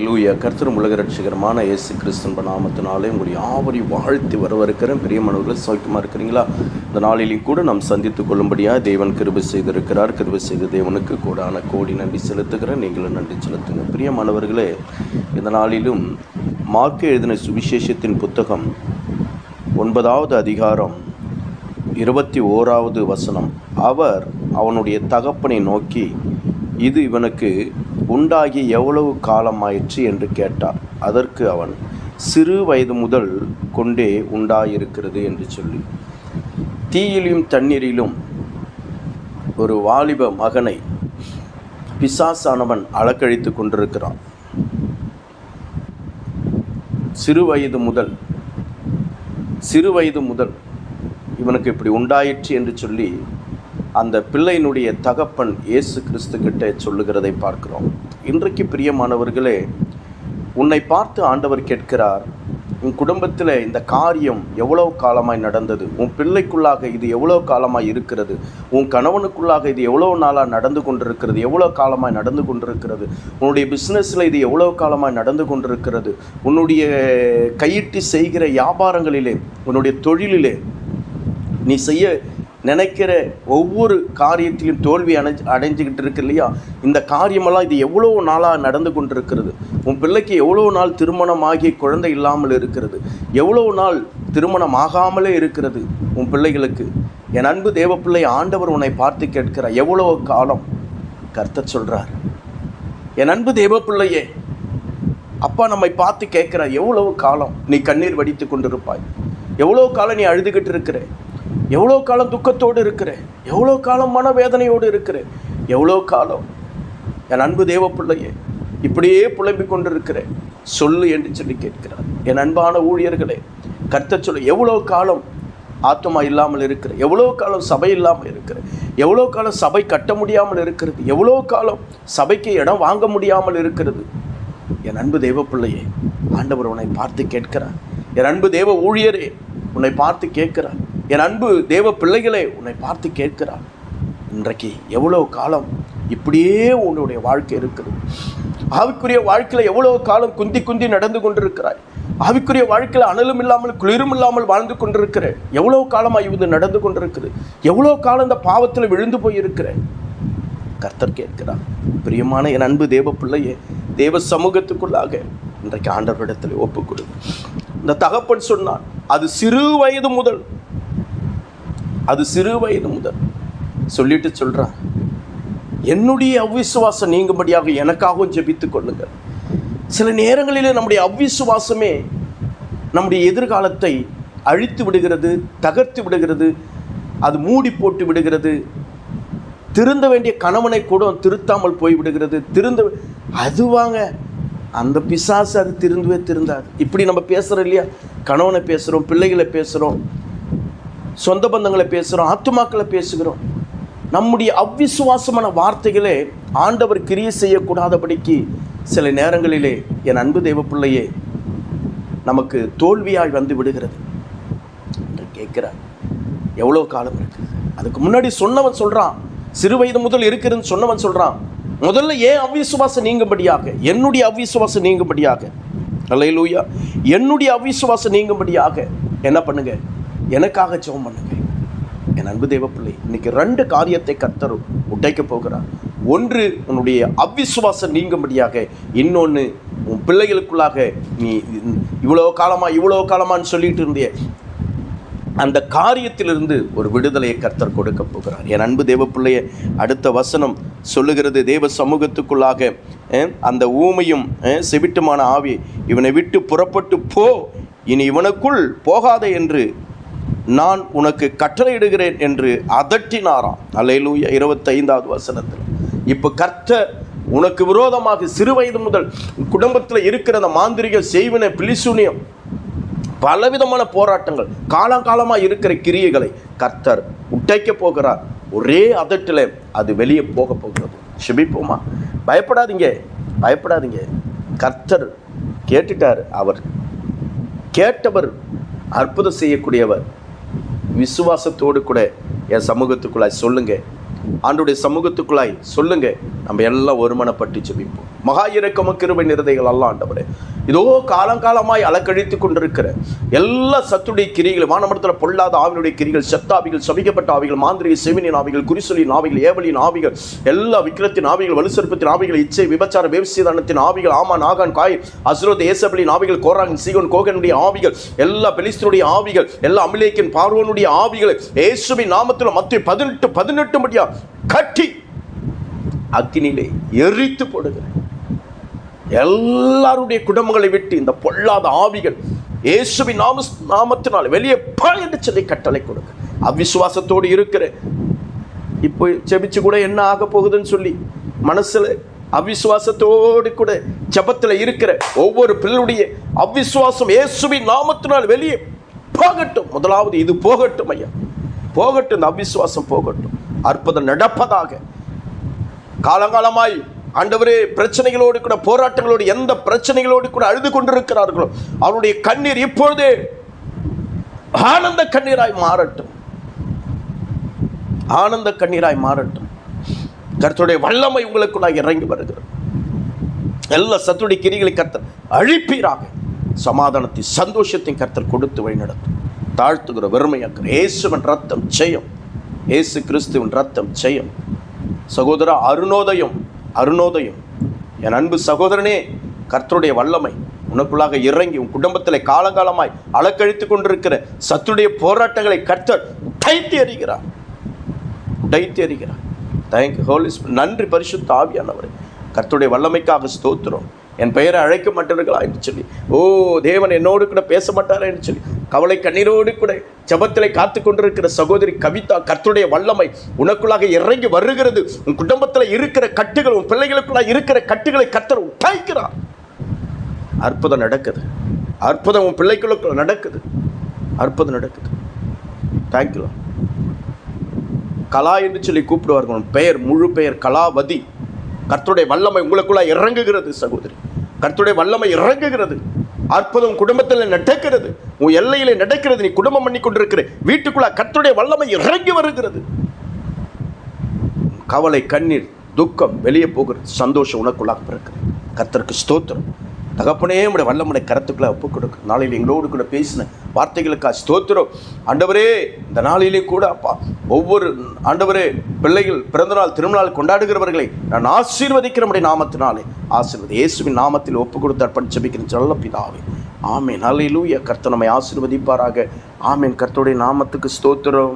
லூய கர்த்தரும் உலக ரட்சிகரமான இயேசு கிறிஸ்தன் நாமத்தினாலே உங்களை யாவரையும் வாழ்த்தி வரவிருக்கிறேன் பிரியமானவர்கள் சௌக்கியமாக இருக்கிறீங்களா? இந்த நாளிலையும் கூட நாம் சந்தித்துக் கொள்ளும்படியாக தேவன் கிருபை செய்திருக்கிறார். கிருபை செய்த தேவனுக்கு கூடான கோடி நன்றி செலுத்துகிறேன். நீங்களும் நன்றி செலுத்துங்க பிரியமானவர்களே இந்த நாளிலும் மார்க்கு எழுதின சுவிசேஷத்தின் புத்தகம் ஒன்பதாவது அதிகாரம் இருபத்தி ஓராவது வசனம். அவர் அவனுடைய தகப்பனை நோக்கி இது இவனுக்கு உண்டாகி எவ்வளவு காலமாயிற்று என்று கேட்டார். அதற்கு அவன் சிறு வயது முதல் கொண்டே உண்டாயிருக்கிறது என்று சொல்லி தீயிலும் தண்ணீரிலும் ஒரு வாலிப மகனை பிசாசானவன் அலக்கழித்து கொண்டிருக்கிறான். சிறு வயது முதல் சிறு வயது முதல் இவனுக்கு இப்படி உண்டாயிற்று என்று சொல்லி அந்த பிள்ளையினுடைய தகப்பன் இயேசு கிறிஸ்து கிட்ட சொல்லுகிறதை பார்க்கிறோம். இன்றைக்கு பிரியமானவர்களே உன்னை பார்த்து ஆண்டவர் கேட்கிறார் உன் குடும்பத்தில் இந்த காரியம் எவ்வளோ காலமாய் நடந்தது? உன் பிள்ளைக்குள்ளாக இது எவ்வளோ காலமாய் இருக்கிறது? உன் கணவனுக்குள்ளாக இது எவ்வளோ நாளாக நடந்து கொண்டிருக்கிறது? எவ்வளோ காலமாய் நடந்து கொண்டிருக்கிறது? உன்னுடைய பிஸ்னஸில் இது எவ்வளோ காலமாய் நடந்து கொண்டிருக்கிறது? உன்னுடைய கையிட்டு செய்கிற வியாபாரங்களிலே உன்னுடைய தொழிலிலே நீ செய்ய நினைக்கிற ஒவ்வொரு காரியத்திலும் தோல்வி அடைஞ்சு அடைஞ்சிக்கிட்டு இருக்கு இல்லையா? இந்த காரியமெல்லாம் இது எவ்வளோ நாளாக நடந்து கொண்டிருக்கிறது? உன் பிள்ளைக்கு எவ்வளோ நாள் திருமணம் ஆகி குழந்தை இல்லாமல் இருக்கிறது? எவ்வளோ நாள் திருமணம் ஆகாமலே இருக்கிறது உன் பிள்ளைகளுக்கு? என் அன்பு தேவப்பிள்ளை ஆண்டவர் உன்னை பார்த்து கேட்கிறார். எவ்வளோ காலம்? கர்த்தர் சொல்கிறார் என் அன்பு தேவப்பிள்ளையே அப்பா நம்மை பார்த்து கேட்கிறார். எவ்வளவு காலம் நீ கண்ணீர் வடித்து கொண்டிருப்பாய்? எவ்வளோ காலம் நீ அழுதுகிட்டு இருக்கிற? எவ்வளோ காலம் துக்கத்தோடு இருக்கிற எவ்வளோ காலம் மனவேதனையோடு இருக்கிற எவ்வளோ காலம்? என் அன்பு தேவ பிள்ளையே இப்படியே புலம்பிக் கொண்டிருக்கிறேன். சொல்லு என்று சொல்லி கேட்கிறார். என் அன்பான ஊழியர்களே கர்த்த சொல்லு எவ்வளோ காலம் ஆத்மா இல்லாமல் இருக்கிற எவ்வளோ காலம் சபை இல்லாமல் இருக்கிற எவ்வளோ காலம் சபை கட்ட முடியாமல் இருக்கிறது? எவ்வளோ காலம் சபைக்கு இடம் வாங்க முடியாமல் இருக்கிறது? என் அன்பு தேவ பிள்ளையே ஆண்டவர் உன்னை பார்த்து கேட்கிறார். என் அன்பு தேவ ஊழியரே உன்னை பார்த்து கேட்கிறார். என் அன்பு தேவ பிள்ளைகளே உன்னை பார்த்து கேட்கிறார். இன்றைக்கு எவ்வளோ காலம் இப்படியே உன்னுடைய வாழ்க்கை இருக்குது. ஆவிக்குரிய வாழ்க்கையில் எவ்வளோ காலம் குந்தி குந்தி நடந்து கொண்டிருக்கிறாய். ஆவிக்குரிய வாழ்க்கையில் அனலும் இல்லாமல் குளிரும் இல்லாமல் வாழ்ந்து கொண்டிருக்கிற எவ்வளோ காலமாக இது நடந்து கொண்டிருக்குது. எவ்வளோ காலம் இந்த பாவத்தில் விழுந்து போயிருக்கிற கர்த்தர் கேட்கிறார். பிரியமான என் அன்பு தேவ பிள்ளையே தேவ சமூகத்துக்குள்ளாக இன்றைக்கு ஆண்டவரிடத்தில் ஒப்புக்கொடு. இந்த தகப்பன் சொன்னான் அது சிறு வயது முதல் அது சிறு வயது முதல். சொல்லிட்டு சொல்கிறான் என்னுடைய அவ்விசுவாசம் நீங்கும்படியாக எனக்காகவும் ஜெபித்து கொள்ளுங்கள். சில நேரங்களிலே நம்முடைய அவ்விசுவாசமே நம்முடைய எதிர்காலத்தை அழித்து விடுகிறது தகர்த்து விடுகிறது அது மூடி போட்டு விடுகிறது. திருந்த வேண்டிய கணவனை கூட திருத்தாமல் போய் விடுகிறது. திருந்த அதுவாங்க அந்த பிசாசு அது திருந்தவே திருந்தாது. இப்படி நம்ம பேசுகிறோம் இல்லையா? கணவனை பேசுகிறோம் பிள்ளைகளை பேசுகிறோம் சொந்த பந்தங்களை பேசுகிறோம் ஆத்துமாக்களை பேசுகிறோம். நம்முடைய அவ்விசுவாசமான வார்த்தைகளே ஆண்டவர் கிரியை செய்யக்கூடாதபடிக்கு சில நேரங்களிலே என் அன்பு தெய்வ பிள்ளையே நமக்கு தோல்வியாய் வந்து விடுகிறது என்று கேட்கிறார். எவ்வளோ காலம் இருக்குது அதுக்கு முன்னாடி சொன்னவன் சொல்கிறான் சிறு வயது முதல் இருக்குதுன்னு சொன்னவன் சொல்கிறான் முதல்ல ஏன் அவ்விசுவாசம் நீங்கும்படியாக? என்னுடைய அவ்விசுவாசம் நீங்கும்படியாக? அல்லையிலூயா என்னுடைய அவ்விசுவாசம் நீங்கும்படியாக என்ன பண்ணுங்கள் எனக்காக ஜெபம் பண்ணுங்க. என் அன்பு தேவப்பிள்ளை இன்னைக்கு ரெண்டு காரியத்தை கத்தர் உடைக்க போகிறார். ஒன்று உன்னுடைய அவ்விசுவாசம் நீங்கும்படியாக இன்னொன்று உன் பிள்ளைகளுக்குள்ளாக நீ இவ்வளோ காலமாக இவ்வளோ காலமான்னு சொல்லிட்டு இருந்திய. அந்த காரியத்திலிருந்து ஒரு விடுதலையை கர்த்தர் கொடுக்க போகிறார். என் அன்பு தேவ பிள்ளைய அடுத்த வசனம் சொல்லுகிறது தேவ சமூகத்துக்குள்ளாக அந்த ஊமையும் செவிட்டுமான ஆவி இவனை விட்டு புறப்பட்டு போ. இனி இவனுக்குள் போகாதே என்று நான் உனக்கு கட்டளையிடுகிறேன் என்று அதட்டினாராம். அல்லேலூயா இருபத்தைந்தாவது வசனத்தில். இப்போ கர்த்தர் உனக்கு விரோதமாக சிறு வயது முதல் குடும்பத்தில் இருக்கிற அந்த மாந்திரிக செய்வினை பிலிசூனியம் பலவிதமான போராட்டங்கள் காலங்காலமாக இருக்கிற கிரியைகளை கர்த்தர் உட்டைக்க போகிறார். ஒரே அதட்டில் அது வெளியே போக போகிறது. சிபிப்போமா பயப்படாதீங்க பயப்படாதீங்க. கர்த்தர் கேட்டுட்டார். அவர் கேட்டவர் அற்புதம் செய்யக்கூடியவர். விசுவாசத்தோடு கூட என் சமூகத்துக்குள்ளாய் சொல்லுங்கள் ஆண்டுடைய சமூகத்துக்குள்ளாய் சொல்லுங்க நம்ம எல்லாம் ஒருமனப்பட்டு ஜெபிப்போம். மகா இறக்கம கிருபை நிறதைகள் அல்ல ஆண்டவரே. இதோ காலங்காலமாய் அலக்கழித்து கொண்டிருக்கிற எல்லா சத்துடைய கிரிகளும் வானமரத்தில் பொல்லாத ஆவினுடைய கிரிகள் செத்தாவிகள் சபிக்கப்பட்ட ஆவிகள் மாந்திரிக செவினின் ஆவிகள் குறிசொலியின் ஆவிகள் ஏவலின் ஆவிகள் எல்லா விக்கிரத்தின் ஆவிகள் வலுசற்பத்தின் ஆவிகள் இச்சை விபச்சார வேவசீதானத்தின் ஆவிகள் ஆமா நாகான் காய் அசுரோத் ஏசபலின் ஆவிகள் கோராங் சீகன் கோகனுடைய ஆவிகள் எல்லா பெலிஸ்தருடைய ஆவிகள் எல்லா அமிலேக்கின் பார்வனுடைய ஆவிகள் இயேசுவின் நாமத்தில் மத்திய பதினெட்டு பதினெட்டு முடியா கட்டி அக்னியிலே எரித்து போடுகிறேன். எல்லாருடைய குடும்பங்களை விட்டு இந்த பொல்லாத ஆவிகள் இயேசுவின் நாம நாமத்தினால் வெளியே பா சொல்லி கட்டளை கொடுக்க. அவிசுவாசத்தோடு இருக்கிற இப்போ செபிச்சு கூட என்ன ஆக போகுதுன்னு சொல்லி மனசுல அவிசுவாசத்தோடு கூட ஜபத்தில் இருக்கிற ஒவ்வொரு பிள்ளையுடைய அவிசுவாசம் இயேசுவின் நாமத்தினால் வெளியே போகட்டும். முதலாவது இது போகட்டும் ஐயா. போகட்டும் இந்த அவிசுவாசம் போகட்டும். அற்புதம் நடப்பதாக. காலங்காலமாய் ஆண்டவரே பிரச்சனைகளோடு கூட போராட்டங்களோடு எந்த பிரச்சனைகளோடு கூட அழுது கொண்டிருக்கிறார்களோ அவருடைய கண்ணீர் இப்பொழுதே ஆனந்த கண்ணீராய் மாறட்டும். ஆனந்த கண்ணீராய் மாறட்டும். கருத்துடைய வல்லமை உங்களுக்குள்ளாக இறங்கி வருகிறது. எல்லா சத்துடைய கிரிகளை கர்த்தர் அழிப்பீராக. சமாதானத்தை சந்தோஷத்தையும் கர்த்தர் கொடுத்து வழிநடத்தும். தாழ்த்துகிற வெறுமையாக்குற இயேசுவன் ரத்தம் ஜெயம். இயேசு கிறிஸ்துவின் ரத்தம் ஜெயம். சகோதர அருணோதயம் அருணோதயம். என் அன்பு சகோதரனே கர்த்தருடைய வல்லமை உனக்குள்ளாக இறங்கி உன் குடும்பத்தில் காலகாலமாய் அலக்கழித்து கொண்டிருக்கிற சத்துடைய போராட்டங்களை கர்த்தர் உடைத்து எறிகிறார். உடைத்து எறிகிறார். தேங்க் ஹோலி நன்றி பரிசுத்த ஆவியானவர். கர்த்தருடைய வல்லமைக்காக ஸ்தோத்திரம். என் பெயரை அழைக்க மாட்டார்களா என்று சொல்லி. ஓ தேவன் என்னோடு கூட பேச மாட்டாரா என்று சொல்லி. கவலை கண்ணீரோடு கூட ஜபத்தில் காத்து கொண்டிருக்கிற சகோதரி கவிதா கர்த்தருடைய வல்லமை உனக்குள்ளாக இறங்கி வருகிறது. உன் குடும்பத்தில் இருக்கிற கட்டுகள் உன் பிள்ளைகளுக்குள்ளாக இருக்கிற கட்டுகளை கர்த்தர் உட்டாய்க்கிறார் அற்புதம் நடக்குது. அற்புதம் உன் பிள்ளைகளுக்குள்ள நடக்குது. அற்புதம் நடக்குது. தேங்க்யூ கலா என்று சொல்லி கூப்பிடுவார்கள். உன் பெயர் முழு பெயர் கலாவதி. கர்த்துடைய வல்லமை உங்களுக்குள்ள இறங்குகிறது சகோதரி. கர்த்துடைய வல்லமை இறங்குகிறது. அற்புதம் குடும்பத்தில் நடக்கிறது. உன் எல்லையில நடக்கிறது. நீ குடும்பம் பண்ணி கொண்டிருக்கிற வீட்டுக்குள்ள கர்த்துடைய வல்லமை இறங்கி வருகிறது. கவலை கண்ணீர் துக்கம் வெளியே போகிறது. சந்தோஷம் உனக்குள்ளாக பிறக்கிறது. கர்த்தருக்கு ஸ்தோத்திரம். தகப்பனே உடைய வல்லமுடைய கரத்துக்களை ஒப்பு கொடுக்க நாளையில் எங்களோடு கூட பேசின வார்த்தைகளுக்கா ஸ்தோத்திரம். ஆண்டவரே இந்த நாளிலே கூட அப்பா ஒவ்வொரு ஆண்டவரே பிள்ளைகள் பிறந்தநாள் திருநாள் கொண்டாடுகிறவர்களை நான் ஆசீர்வதிக்கிற நம்முடைய நாமத்தினாலே. ஆசீர்வதி இயேசுவின் நாமத்தில் ஒப்பு கொடுத்து அர்ப்பணி ஜெபிக்கிற சொல்ல பிதாவே. ஆமேன். அல்லேலூயா கர்த்த நம்மை ஆசீர்வதிப்பாராக. ஆமேன். கர்த்தருடைய நாமத்துக்கு ஸ்தோத்திரம்.